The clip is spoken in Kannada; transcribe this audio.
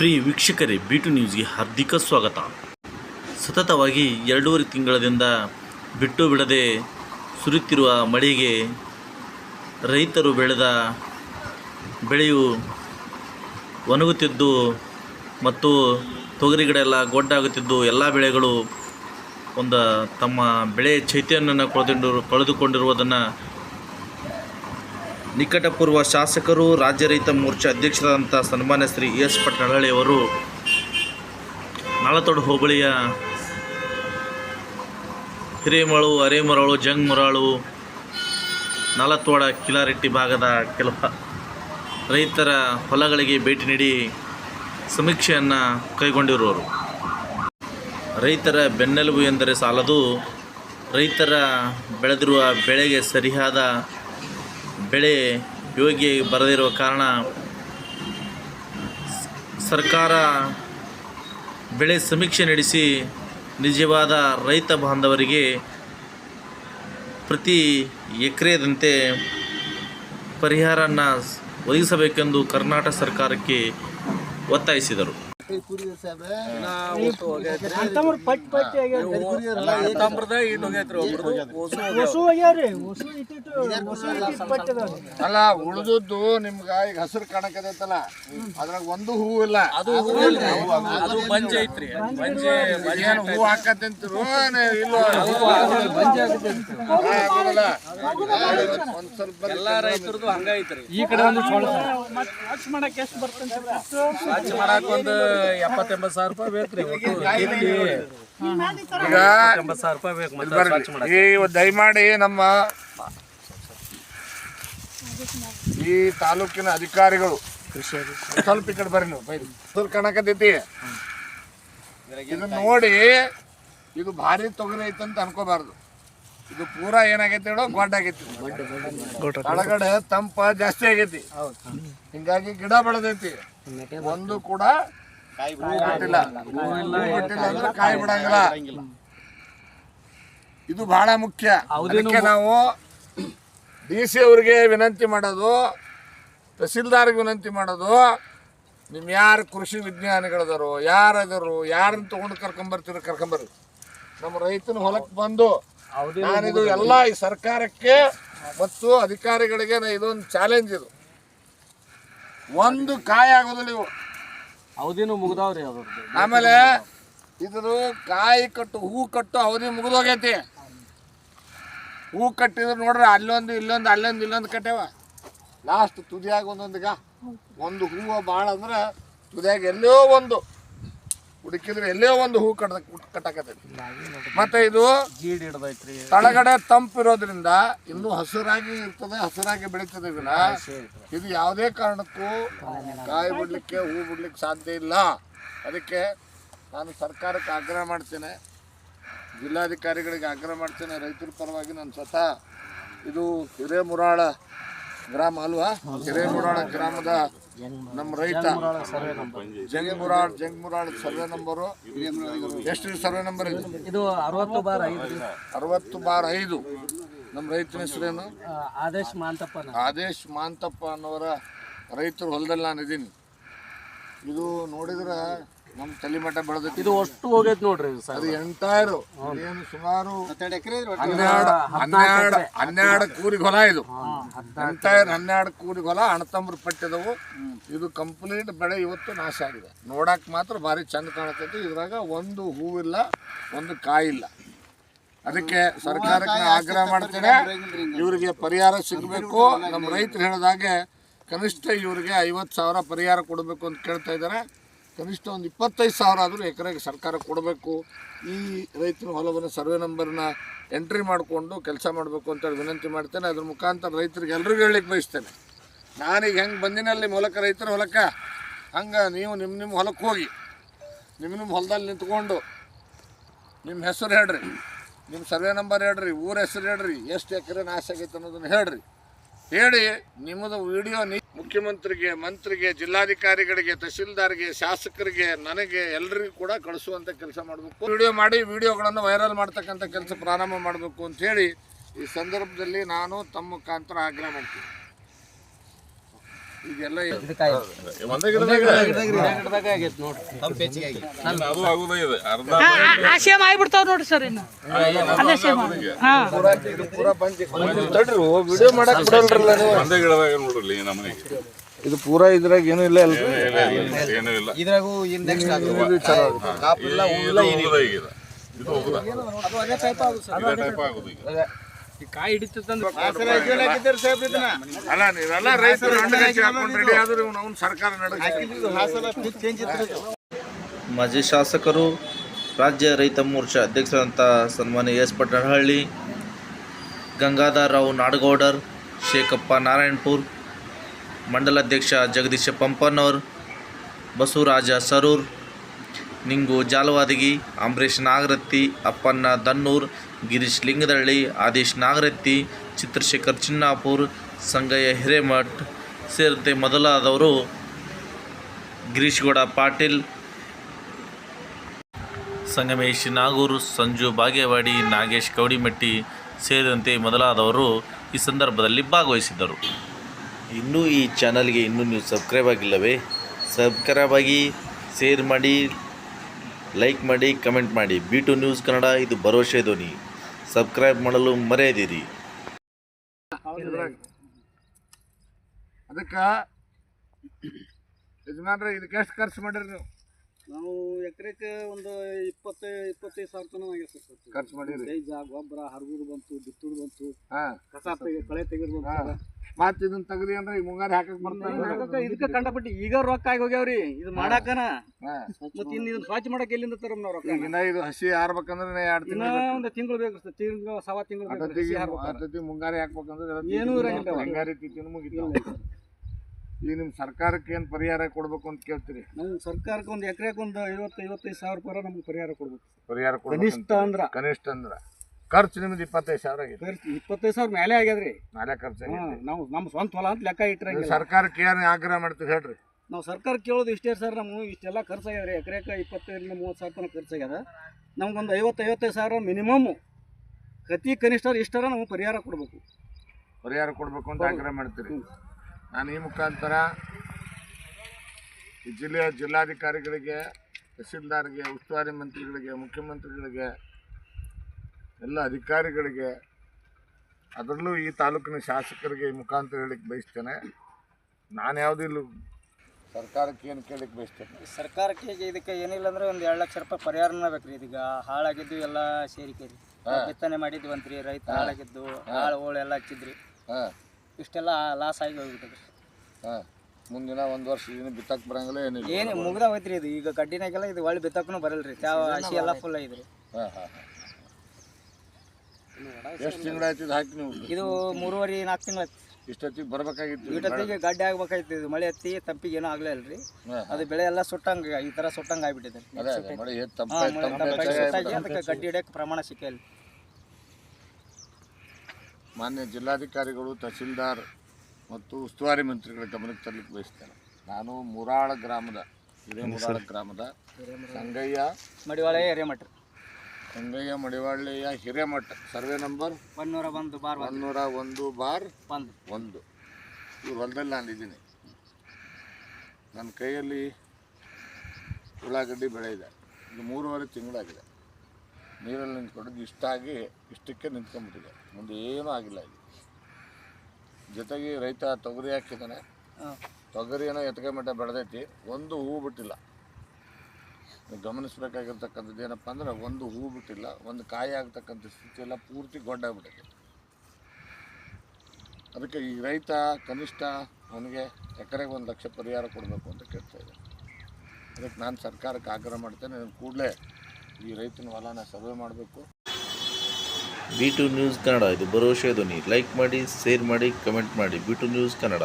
ಪ್ರಿಯ ವೀಕ್ಷಕರೇ ಬಿ ಟು ನ್ಯೂಸ್ಗೆ ಹಾರ್ದಿಕ ಸ್ವಾಗತ. ಸತತವಾಗಿ ಎರಡೂವರೆ ತಿಂಗಳದಿಂದ ಬಿಟ್ಟು ಬಿಡದೆ ಸುರಿಯುತ್ತಿರುವ ಮಳೆಗೆ ರೈತರು ಬೆಳೆದ ಬೆಳೆಯು ಒಣಗುತ್ತಿದ್ದು ಮತ್ತು ತೊಗರಿ ಗಿಡ ಎಲ್ಲ ಗೊಡ್ಡಾಗುತ್ತಿದ್ದು ಎಲ್ಲ ಬೆಳೆಗಳು ಒಂದು ತಮ್ಮ ಬೆಳೆ ಚೈತನ್ಯವನ್ನು ಕಳೆದು ಕಳೆದುಕೊಂಡಿರುವುದನ್ನು ನಿಕಟಪೂರ್ವ ಶಾಸಕರು, ರಾಜ್ಯ ರೈತ ಮೋರ್ಚಾ ಅಧ್ಯಕ್ಷರಾದಂಥ ಸನ್ಮಾನ್ಯ ಶ್ರೀ ಎಸ್ ಪಟ್ಟಣಹಳ್ಳಿ ಅವರು ನಾಳತೋಡು ಹೋಬಳಿಯ ಹಿರೇಮಳು, ಅರೇಮರಳು, ಜಂಗ್ಮರಳು, ನಾಲತ್ವಾಡ, ಕಿಲಾರೆಟ್ಟಿ ಭಾಗದ ಕೆಲ ರೈತರ ಹೊಲಗಳಿಗೆ ಭೇಟಿ ನೀಡಿ ಸಮೀಕ್ಷೆಯನ್ನು ಕೈಗೊಂಡಿರುವರು. ರೈತರ ಬೆನ್ನೆಲುಬು ಎಂದರೆ ಸಾಲದು, ರೈತರ ಬೆಳೆದಿರುವ ಬೆಳೆಗೆ ಸರಿಯಾದ ಬೆಳೆ ಯೋಗ್ಯ ಬರದಿರುವ ಕಾರಣ ಸರ್ಕಾರ ಬೆಳೆ ಸಮೀಕ್ಷೆ ನಡೆಸಿ ನಿಜವಾದ ರೈತ ಬಾಂಧವರಿಗೆ ಪ್ರತಿ ಎಕರೆದಂತೆ ಪರಿಹಾರನ ಒದಗಿಸಬೇಕೆಂದು ಕರ್ನಾಟಕ ಸರ್ಕಾರಕ್ಕೆ ಒತ್ತಾಯಿಸಿದರು. ಅಂತಮ್ರ ಪಟ್ಟಿ ಪಟ್ಟಿ ಅಲ್ಲ ಉಳಿದದ್ದು ನಿಮ್ಗ ಈಗ ಹಸಿರು ಕಾಣಕದೈತಲ್ಲ ಅದ್ರಾಗ ಒಂದು ಹೂ ಇಲ್ಲ. ಅದು ಅದು ಬಂಜೆ ಐತ್ರಿ. ಬಂಜೆ ಏನ್ ಹೂ ಹಾಕತ್ತಂತಿರು ಎಲ್ಲಾ ರೈತರದು ಹಂಗ ಐತ್ರಿ. ಈ ಕಡೆ ಒಂದು ಸ್ವಚ್ಛ ಮಾಡಕ್ ಮಾಡಕ್ಕೆ ಎಷ್ಟು ಬರ್ತಂತ? ಸ್ವಚ್ಛ ಮಾಡಕ್ ಒಂದು ಎಪ್ಪತ್ತೆಂಬತ್ತು ಸಾವಿರ ರೂಪಾಯಿ ಬೇಕ್ರಿ ಒಟ್ಟು. ಈಗ ಎಂಬತ್ತು ಸಾವಿರ ರೂಪಾಯಿ ಬೇಕು ಮತ್ತೆ ಈ ದಯಮಾಡಿ ನಮ್ಮ ಈ ತಾಲೂಕಿನ ಅಧಿಕಾರಿಗಳು ಸ್ವಲ್ಪ ಈ ಕಡೆ ಬರ್ರಿ ನೀವು ಬೈರಿ. ಸ್ವಲ್ಪ ಕಾಣಕತ್ತೈತಿ ಇದನ್ನ ನೋಡಿ ಇದು ಭಾರಿ ತೊಗರಿ ಅಂತ ಅನ್ಕೋಬಾರ್ದು. ಇದು ಪೂರಾ ಏನಾಗೈತಿ ಹೇಳೋ ಗೊಡ್ಡ ಆಗೈತಿ. ಒಳಗಡೆ ತಂಪ ಜಾಸ್ತಿ ಆಗೈತಿ. ಹಿಂಗಾಗಿ ಗಿಡ ಬೆಳೆದೈತಿ. ಒಂದು ಕೂಡ ಹೂ ಬಿಟ್ಟಿಲ್ಲ ಹೂ ಬಿಟ್ಟಿಲ್ಲ ಅಂದ್ರೆ ಕಾಯಿ ಬಿಡಂಗಿಲ್ಲ. ಇದು ಬಹಳ ಮುಖ್ಯ. ಅದಕ್ಕೆ ನಾವು ಡಿ ಸಿ ಅವ್ರಿಗೆ ವಿನಂತಿ ಮಾಡೋದು ತಹಸೀಲ್ದಾರ್ಗೆ ವಿನಂತಿ ಮಾಡೋದು ನಿಮ್ ಯಾರು ಕೃಷಿ ವಿಜ್ಞಾನಿಗಳದಾರೋ ಯಾರದಾರು ಯಾರನ್ನ ತಗೊಂಡು ಕರ್ಕೊಂಬರ್ತೀರೋ ಕರ್ಕೊಂಬರ್ರಿ. ನಮ್ಮ ರೈತನ ಹೊಲಕ್ಕೆ ಬಂದು ನಾನಿದು ಎಲ್ಲ ಈ ಸರ್ಕಾರಕ್ಕೆ ಮತ್ತು ಅಧಿಕಾರಿಗಳಿಗೆ ನಾ ಇದೊಂದು ಚಾಲೆಂಜ್ ಇದು. ಒಂದು ಕಾಯಿ ಆಗೋದಿಲ್ಲ ಇವು. ಅವಧಿನೂ ಮುಗ್ದಾವ್ರಿ ಅದ್ರದ್ದು ಆಮೇಲೆ ಇದ್ರ ಕಾಯಿ ಕಟ್ಟು, ಹೂ ಕಟ್ಟು ಅವಧಿ ಮುಗಿದೋಗೈತಿ. ಹೂ ಕಟ್ಟಿದ್ರೆ ನೋಡ್ರಿ ಅಲ್ಲೊಂದು, ಇಲ್ಲೊಂದು ಅಲ್ಲೊಂದು, ಇಲ್ಲೊಂದು ಕಟ್ಟೇವ. ಲಾಸ್ಟ್ ತುದಿಯಾಗ ಒಂದೊಂದಿಗ ಒಂದು ಹೂವು ಭಾಳ ಅಂದ್ರೆ ತುದಿಯಾಗ ಎಲ್ಲೋ ಒಂದು. ಹುಡುಕಿದ್ರೆ ಎಲ್ಲೇ ಒಂದು ಹೂ ಕಟ್ಟ ಕಟ್ಟಾಕತೈತಿ ಮತ್ತೆ ಇದು ಜೀಡ್ ಹಿಡ್ದೈತ್ರಿ. ತಳಗಡೆ ತಂಪಿರೋದ್ರಿಂದ ಇನ್ನೂ ಹಸಿರಾಗಿ ಇರ್ತದೆ ಹಸಿರಾಗಿ ಬೆಳೀತದೆ ಇದನ್ನ. ಇದು ಯಾವುದೇ ಕಾರಣಕ್ಕೂ ಕಾಯಿ ಬಿಡ್ಲಿಕ್ಕೆ ಹೂ ಬಿಡ್ಲಿಕ್ಕೆ ಸಾಧ್ಯ ಇಲ್ಲ. ಅದಕ್ಕೆ ನಾನು ಸರ್ಕಾರಕ್ಕೆ ಆಗ್ರಹ ಮಾಡ್ತೇನೆ. ಜಿಲ್ಲಾಧಿಕಾರಿಗಳಿಗೆ ಆಗ್ರಹ ಮಾಡ್ತೇನೆ. ರೈತರ ಪರವಾಗಿ ನಾನು ಸ್ವತಃ ಇದು ಹಿರೇಮುರಾಳ ಗ್ರಾಮ ಅಲ್ವಾ? ಹಿರೇಮುರಾಳ ಗ್ರಾಮದ ನಮ್ಮ ರೈತ. Jangamurala Jangamurala survey number. ಎಷ್ಟು ಸರ್ವೆ ನಂಬರ್ ಇದೆ? ಇದು ಅರವತ್ತು ಬಾರ್ ಐತ್ರಿ ಅರವತ್ತು ಬಾರ್ ಐದು. ನಮ್ಮ ರೈತನ ಹೆಸರೇನು? ಆದೇಶ್ ಮಾಂತಪ್ಪ ಆದೇಶ್ ಮಾಂತಪ್ಪ ಅನ್ನೋರ ರೈತರು ಹೊಲದಲ್ಲಿ ನಾನು ಇದ್ದೀನಿ ಇದು ನೋಡಿದ್ರೆ ನಮ್ಮ ತಲಿಮಠ ಬೆಳೆದೈತಿ. ಇದು ಅಷ್ಟು ಹೋಗೈತಿ ನೋಡ್ರಿ ಸರ್. ಅದು ಎಂಟೈರು ಏನು ಸುಮಾರು ಹನ್ನೆರಡು ಹನ್ನೆರಡು ಹನ್ನೆರಡು ಕೂರಿಗೆ ಹೊಲ ಇದು. ಎಂಟೈರ್ ಹನ್ನೆರಡು ಕೂರಿ ಹೊಲ ಅಣತಂಬ್ರ ಪಟ್ಟಿದವು. ಇದು ಕಂಪ್ಲೀಟ್ ಬೆಳೆ ಇವತ್ತು ನಾಶ ಆಗಿದೆ. ನೋಡಕ್ ಮಾತ್ರ ಭಾರಿ ಚಂದ ಕಾಣತೈತಿ ಇದ್ರಾಗ ಒಂದು ಹೂವಿಲ್ಲ ಒಂದು ಕಾಯಿಲ್ಲ. ಅದಕ್ಕೆ ಸರ್ಕಾರಕ್ಕೆ ಆಗ್ರಹ ಮಾಡ್ತೇನೆ. ಇವರಿಗೆ ಪರಿಹಾರ ಸಿಗಬೇಕು. ನಮ್ಮ ರೈತರು ಹೇಳಿದಾಗೆ ಕನಿಷ್ಠ ಇವರಿಗೆ ಐವತ್ತು ಸಾವಿರ ಪರಿಹಾರ ಕೊಡಬೇಕು ಅಂತ ಕೇಳ್ತಾ ಇದ್ದಾರೆ. ಕನಿಷ್ಠ ಒಂದು ಇಪ್ಪತ್ತೈದು ಸಾವಿರ ಆದರೂ ಎಕರೆಗೆ ಸರ್ಕಾರ ಕೊಡಬೇಕು. ಈ ರೈತರ ಹೊಲವನ್ನು, ಸರ್ವೆ ನಂಬರ್ನ ಎಂಟ್ರಿ ಮಾಡಿಕೊಂಡು ಕೆಲಸ ಮಾಡಬೇಕು ಅಂತೇಳಿ ವಿನಂತಿ ಮಾಡ್ತೇನೆ. ಅದ್ರ ಮುಖಾಂತರ ರೈತರಿಗೆ ಎಲ್ಲರಿಗೂ ಹೇಳಲಿಕ್ಕೆ ಬಯಸ್ತೇನೆ. ನಾನೀಗ ಹೆಂಗೆ ಬಂದಿನಲ್ಲಿ ಮೂಲಕ ರೈತರ ಹೊಲಕ್ಕೆ, ಹಂಗೆ ನೀವು ನಿಮ್ಮ ನಿಮ್ಮ ಹೊಲಕ್ಕೆ ಹೋಗಿ ನಿಮ್ಮ ನಿಮ್ಮ ಹೊಲದಲ್ಲಿ ನಿಂತ್ಕೊಂಡು ನಿಮ್ಮ ಹೆಸರು ಹೇಳ್ರಿ ನಿಮ್ಮ ಸರ್ವೆ ನಂಬರ್ ಹೇಳ್ರಿ, ಊರ ಹೆಸರು ಹೇಳ್ರಿ, ಎಷ್ಟು ಎಕರೆ ನಾಶ ಆಗೈತೆ ಅನ್ನೋದನ್ನು ಹೇಳ್ರಿ. ಹೇಳಿ, ನಿಮ್ಮದು ವಿಡಿಯೋ ನಿ ಮುಖ್ಯಮಂತ್ರಿಗೆ, ಮಂತ್ರಿಗೆ, ಜಿಲ್ಲಾಧಿಕಾರಿಗಳಿಗೆ ತಹಸೀಲ್ದಾರ್ಗೆ ಶಾಸಕರಿಗೆ, ನನಗೆ ಎಲ್ಲರಿಗೂ ಕೂಡ ಕಳಿಸುವಂಥ ಕೆಲಸ ಮಾಡಬೇಕು. ವಿಡಿಯೋ ಮಾಡಿ, ವಿಡಿಯೋಗಳನ್ನು ವೈರಲ್ ಮಾಡ್ತಕ್ಕಂಥ ಕೆಲಸ ಪ್ರಾರಂಭ ಮಾಡಬೇಕು ಅಂತ ಹೇಳಿ ಈ ಸಂದರ್ಭದಲ್ಲಿ ನಾನು ತಮ್ಮ ಮುಖಾಂತರ ಆಗ್ರಹ ಮಾಡ್ತೀನಿ ಇದೆಲ್ಲ ಒಂದೇ ಗಿಡದಾಗ ಅದು ಆಗುದೇ ಇದೆ ಅರ್ಧ ಆ ಸೇಮ್ ಆಗ್ಬಿಡ್ತಾವ ನೋಡ್ರಿ ಸರ್ ಇನ್ನು. ಅದೇ ಸೇಮ್ ಹಾ. ವಿಡಿಯೋ ಮಾಡಕ್ ಬಿಡಲ್ರಲ್ಲ ನೀವು? ಒಂದೇ ಗಿಡದಾಗ ನೋಡ್ರಿ ಇದು ಪೂರಾ ಇದ್ರಾಗ ಏನು ಇಲ್ಲ ಅಲ್ಲ ಏನೂ ಇಲ್ಲ ಇದ್ರಾಗೂ ಇದು ಹೋಗುದ ಇದು. ಇದು ಹೋಗುದ? ಇದೇ ಟೈಪ್ ಆಗುದು ಈಗ. ಕಾಯಿ ಹಿಡಿತಂದ್ರೆ ಅಲ್ಲ ನೀವೆಲ್ಲ ರೈತರು ಹಣ್ಣುಗಾಚಿ ಹಾಕೊಂಡು ರೆಡಿ ಆದ್ರೆ ಅವ್ನು ಸರ್ಕಾರ ನಡೆಸಿ ಮಾಜಿ ಶಾಸಕರು ರಾಜ್ಯ ರೈತ ಮೋರ್ಚಾ ಅಧ್ಯಕ್ಷರಂಥ ಸನ್ಮಾನ್ಯ ಎಸ್ ಪಟ್ಟಣಹಳ್ಳಿ ಗಂಗಾಧರರಾವ್ ನಾಡಗೌಡರ್ ಶೇಖಪ್ಪ ನಾರಾಯಣಪುರ್ ಮಂಡಲಾಧ್ಯಕ್ಷ ಜಗದೀಶ ಪಂಪನವರ್ ಬಸವರಾಜ ಸರೂರ್ ನಿಂಗು ಜಾಲವಾದಗಿ ಅಂಬರೀಷ್ ನಾಗರತ್ತಿ ಅಪ್ಪಣ್ಣ ದನ್ನೂರ್ ಗಿರೀಶ್ ಲಿಂಗದಳ್ಳಿ ಆದೇಶ್ ನಾಗರತ್ತಿ, ಚಿತ್ರಶೇಖರ್ ಚಿನ್ನಾಪುರ್, ಸಂಗಯ್ಯ ಹಿರೇಮಠ್ ಸೇರಿದಂತೆ ಮೊದಲಾದವರು ಗಿರೀಶ್ಗೌಡ ಪಾಟೀಲ್, ಸಂಗಮೇಶ್ ನಾಗೂರು, ಸಂಜು ಬಾಗೇವಾಡಿ, ನಾಗೇಶ್ ಕೌಡಿಮೆಟ್ಟಿ ಸೇರಿದಂತೆ ಮೊದಲಾದವರು ಈ ಸಂದರ್ಭದಲ್ಲಿ ಭಾಗವಹಿಸಿದ್ದರು. ಇನ್ನೂ ಈ ಚಾನಲ್ಗೆ ಇನ್ನೂ ನೀವು ಸಬ್ಸ್ಕ್ರೈಬ್ ಆಗಿಲ್ಲವೇ? ಸಬ್ಸ್ಕ್ರೈಬ್ ಆಗಿ, ಶೇರ್ ಮಾಡಿ, ಲೈಕ್ ಮಾಡಿ, ಕಮೆಂಟ್ ಮಾಡಿ. ಬಿ ಟು ನ್ಯೂಸ್ ಕನ್ನಡ, ಇದು ಭರವಸೆ ಧ್ವನಿ. ಸಬ್ಸ್ಕ್ರೈಬ್ ಮಾಡಲು ಮರೆಯದಿರಿ. ಅದಕ್ಕ ಯಜಮಾನ್ರೆ ಇದಕ್ಕೆ ಎಷ್ಟು ಖರ್ಚು ಮಾಡಿರಿ ನೀವು? ನಾವು ಎಕರೆಕ್ಕೆ ಒಂದು ಇಪ್ಪತ್ತು ಇಪ್ಪತ್ತೈದು ಸಾವಿರ ತನಕ ಆಗ್ಯದ ಸರ್ ಖರ್ಚು ಮಾಡಿರಿ. ಬೀಜ ಗೊಬ್ಬರ ಹರಗುರು ಬಂತು ಬಿತ್ತುದು ಬಂತು ಕಸ ತೆಗೆ ಕಳೆ ತೆಗೆದು ಬಂತು. ಮತ್ತೆ ಇದನ್ನ ತೆಗ್ದಿ ಅಂದ್ರೆ ಈಗ ಮುಂಗಾರಿ ಹಾಕಕ್ ಬರ್ತಾರೆ ಇದಕ್ಕೆ ಕಂಡಪಟ್ಟಿ. ಈಗ ರೊಕ್ಕ ಆಗಿ ಹೋಗ್ಯಾವ್ರಿ. ಇದು ಮಾಡಾಕನ. ಮತ್ತೆ ಇನ್ನು ಇದನ್ನ ಸ್ವಚ್ಛ ಮಾಡಕ್ ಎಲ್ಲಿಂದ ತರಮ್ ನಾವು ರೊಕ್ಕ ಇನ್ನ ಇದು ಹಸಿ ಹಾರ್ಬೇಕಂದ್ರೆ ಎರಡು ತಿಂಗಳು ಒಂದು ತಿಂಗಳು ಬೇಕು ಸರ್. ತಿಂಗಳು ಸವಾ ತಿಂಗಳು ಮುಂಗಾರಿ ಹಾಕ್ಬೇಕಂದ್ರೆ ಏನೂ ಇರಂಗಿಲ್ಲ. ಹಿಂಗಾರಿ ತಿಥಿನೂ ಮುಗಿತಾವ. ಈಗ ನಿಮ್ಮ ಸರ್ಕಾರಕ್ಕೆ ಏನು ಪರಿಹಾರ ಕೊಡಬೇಕು ಅಂತ ಕೇಳ್ತೀರಿ? ನಮ್ಮ ಸರ್ಕಾರಕ್ಕೆ ಒಂದು ಎಕರೆಗೆ ಒಂದು ಐವತ್ತು ಐವತ್ತೈದು ಸಾವಿರ ರೂಪಾಯಿ ನಮ್ಗೆ ಪರಿಹಾರ ಕೊಡ್ಬೇಕು. ಪರಿಹಾರ ಕೊಡ್ಬೇಕು ಕನಿಷ್ಠ ಅಂದ್ರ. ಕನಿಷ್ಠ ಅಂದ್ರ. ಖರ್ಚು ನಿಮ್ದು ಇಪ್ಪತ್ತೈದು ಸಾವಿರ ಆಗಿದೆ. ಖರ್ಚು ಇಪ್ಪತ್ತೈದು ಸಾವಿರ ಮೇಲೆ ಆಗ್ಯದ್ರಿ. ಮೇಲೆ ಖರ್ಚು ಹಾ, ನಾವು ನಮ್ಮ ಸ್ವಂತ ಹೊಲ ಅಂತ ಲೆಕ್ಕ ಇಟ್ಟರೆ ಇಟ್ಟಿರಂಗಿಲ್ಲ ಸರ್ಕಾರಕ್ಕೆ ಏನು ಆಗ್ರಹ ಮಾಡ್ತೀವಿ ಹೇಳ್ರಿ. ನಾವು ಸರ್ಕಾರ ಕೇಳೋದು ಇಷ್ಟೇ ಸರ್ ನಮ್ಗೆ ಇಷ್ಟೆಲ್ಲ ಖರ್ಚಾಗ್ಯದ್ರಿ ಎಕರೆಗೆ ಇಪ್ಪತ್ತೈದರಿಂದ ಮೂವತ್ತು ಸಾವಿರ ತನಕ ಖರ್ಚಾಗ್ಯದ ನಮ್ಗೊಂದು ಐವತ್ತು ಐವತ್ತೈದು ಸಾವಿರ ಮಿನಿಮಮ್ ಅತಿ ಕನಿಷ್ಠ ಇಷ್ಟರ ನಾವು ಪರಿಹಾರ ಕೊಡಬೇಕು. ಪರಿಹಾರ ಕೊಡಬೇಕು ಅಂತ ಆಗ್ರಹ ಮಾಡ್ತೀರಿ. ನಾನು ಈ ಮುಖಾಂತರ ಈ ಜಿಲ್ಲೆಯ ಜಿಲ್ಲಾಧಿಕಾರಿಗಳಿಗೆ ತಹಸೀಲ್ದಾರ್ಗೆ ಉಸ್ತುವಾರಿ ಮಂತ್ರಿಗಳಿಗೆ ಮುಖ್ಯಮಂತ್ರಿಗಳಿಗೆ ಎಲ್ಲ ಅಧಿಕಾರಿಗಳಿಗೆ ಅದರಲ್ಲೂ ಈ ತಾಲೂಕಿನ ಶಾಸಕರಿಗೆ ಈ ಮುಖಾಂತರ ಹೇಳಿಕ್ಕೆ ಬಯಸ್ತೇನೆ. ನಾನು ಯಾವುದೂ ಇಲ್ಲ ಸರ್ಕಾರಕ್ಕೆ ಏನು ಕೇಳಲಿಕ್ಕೆ ಬಯಸ್ತೇನೆ? ಸರ್ಕಾರಕ್ಕೆ ಇದಕ್ಕೆ ಏನಿಲ್ಲ ಅಂದ್ರೆ ಒಂದು ಎರಡು ಲಕ್ಷ ರೂಪಾಯಿ ಪರಿಹಾರನ ಬೇಕ್ರಿ ಇದೀಗ. ಹಾಳಾಗಿದ್ದು ಎಲ್ಲ ಸೇರಿಕೆ ಬಿತ್ತನೆ ಮಾಡಿದ್ವಂತ್ರಿ ರೈತ ಹಾಳಾಗಿದ್ದು ಹಾಳು ಹೋಳು ಎಲ್ಲ ಹಚ್ಚಿದ್ರಿ. ಇಷ್ಟೆಲ್ಲ ಲಾಸ್ ಆಗಿ ಹೋಗ್ಬಿಟ್ಟದ್ರಿ. ಹಾಂ ಮುಂದಿನ ಒಂದು ವರ್ಷ ಏನು ಬಿತ್ತಕ್ಕೆ ಬರಂಗಿಲ್ಲ ಏನಿಲ್ಲ ಏನು ಮುಗ್ದ ಹೋಯ್ತ್ರಿ ಇದು. ಈಗ ಕಡ್ಡಿನಾಗೆಲ್ಲ ಇದು ಒಳ್ಳೆ ಬಿತ್ತಕ್ಕೂ ಬರಲ್ರಿ. ತ್ಯಾವ ಹಸಿ ಎಲ್ಲ ಫುಲ್ ಐತ್ರಿ ಹಾಂ ಹಾಂ ಹಾಂ. ಎಷ್ಟು ತಿಂಗಳಾಯ್ತು ಇದು ಹಾಕಿ ನೀವು? ಇದು ಮೂರುವರೆ ನಾಲ್ಕು ತಿಂಗಳು ಇಷ್ಟೊತ್ತಿಗೆ ಬರ್ಬೇಕಾಗಿತ್ತು ಇಷ್ಟೊತ್ತಿಗೆ ಗಡ್ಡೆ ಆಗ್ಬೇಕಾಯ್ತು ಇದು. ಮಳೆ ಹತ್ತಿ ತಂಪಿಗೆ ಏನೂ ಆಗಲೇ ಇಲ್ರಿ. ಅದು ಬೆಳೆ ಎಲ್ಲ ಸುಟ್ಟಂಗ ಈ ಥರ ಸುಟ್ಟಂಗ ಆಗ್ಬಿಟ್ಟಿದೆ. ಗಡ್ಡಿ ಹಿಡಿಯೋಕೆ ಪ್ರಮಾಣ ಸಿಕ್ಕಿಲ್ಲ. ಮಾನ್ಯ ಜಿಲ್ಲಾಧಿಕಾರಿಗಳು ತಹಸೀಲ್ದಾರ್ ಮತ್ತು ಉಸ್ತುವಾರಿ ಮಂತ್ರಿಗಳ ಗಮನಕ್ಕೆ ತರಲಿಕ್ಕೆ ಬಯಸ್ತೇನೆ. ನಾನು ಮುರಾಳ ಗ್ರಾಮದ ಹಿರೇಮುರಾಳ ಗ್ರಾಮದ Sangayya. Madivaleya Hiremath Sangayya Madivaleya Hiremath survey number? ಒನ್ನೂರ ಒಂದು ಬಾರ್ ಒನ್ನೂರ ಒಂದು ಬಾರ್ ಒಂದು. ಒಂದು. ಇವ್ರ ಹೊಲದಲ್ಲಿ ನಾನು ಇದ್ದೀನಿ. ನನ್ನ ಕೈಯಲ್ಲಿ ಉಳ್ಳಾಗಡ್ಡಿ ಬೆಳೆ ಇದೆ. ಇದು ಮೂರುವರೆ ತಿಂಗಳಾಗಿದೆ. ನೀರಲ್ಲಿ ನಿಂತ್ಕೊಂಡಿದ್ದು ಇಷ್ಟಾಗಿ ಇಷ್ಟಕ್ಕೆ ನಿಂತ್ಕೊಂಡ್ಬಿಟ್ಟಿದೆ. ಮುಂದೆ ಏನೂ ಆಗಿಲ್ಲ ಇದು ಜೊತೆಗೆ ರೈತ ತೊಗರಿ ಹಾಕಿದ್ದಾನೆ. ತೊಗರಿಯನ್ನು ಎತ್ಕೊಂಬಿಟ್ಟ ಬೆಳೆದೈತಿ. ಒಂದು ಹೂ ಬಿಟ್ಟಿಲ್ಲ. ಗಮನಿಸಬೇಕಾಗಿರ್ತಕ್ಕಂಥದ್ದು ಗಮನಿಸ್ಬೇಕಾಗಿರ್ತಕ್ಕಂಥದ್ದು ಏನಪ್ಪ ಅಂದ್ರೆ ಒಂದು ಹೂ ಬಿಟ್ಟಿಲ್ಲ. ಒಂದು ಕಾಯಿ ಆಗ್ತಕ್ಕಂಥ ಸ್ಥಿತಿ ಎಲ್ಲ ಪೂರ್ತಿ ಗೊಡ್ಡಾಗ್ಬಿಟ್ಟೈತೆ ಅದಕ್ಕೆ ಈ ರೈತ ಕನಿಷ್ಠ ಅವನಿಗೆ ಎಕರೆಗೆ ಒಂದು ಲಕ್ಷ ಪರಿಹಾರ ಕೊಡಬೇಕು ಅಂತ ಕೇಳ್ತಾ ಇದ್ದೆ ಅದಕ್ಕೆ ನಾನು ಸರ್ಕಾರಕ್ಕೆ ಆಗ್ರಹ ಮಾಡ್ತೇನೆ. ಕೂಡಲೇ ಈ ರೈತನ ಹೊಲನ ಸರ್ವೆ ಮಾಡಬೇಕು. ಬಿ ಟು ನ್ಯೂಸ್ ಕನ್ನಡ, ಇದು ಭರವಸೆ ಧ್ವನಿ. ಲೈಕ್ ಮಾಡಿ, ಶೇರ್ ಮಾಡಿ, ಕಮೆಂಟ್ ಮಾಡಿ. B two news Kannada.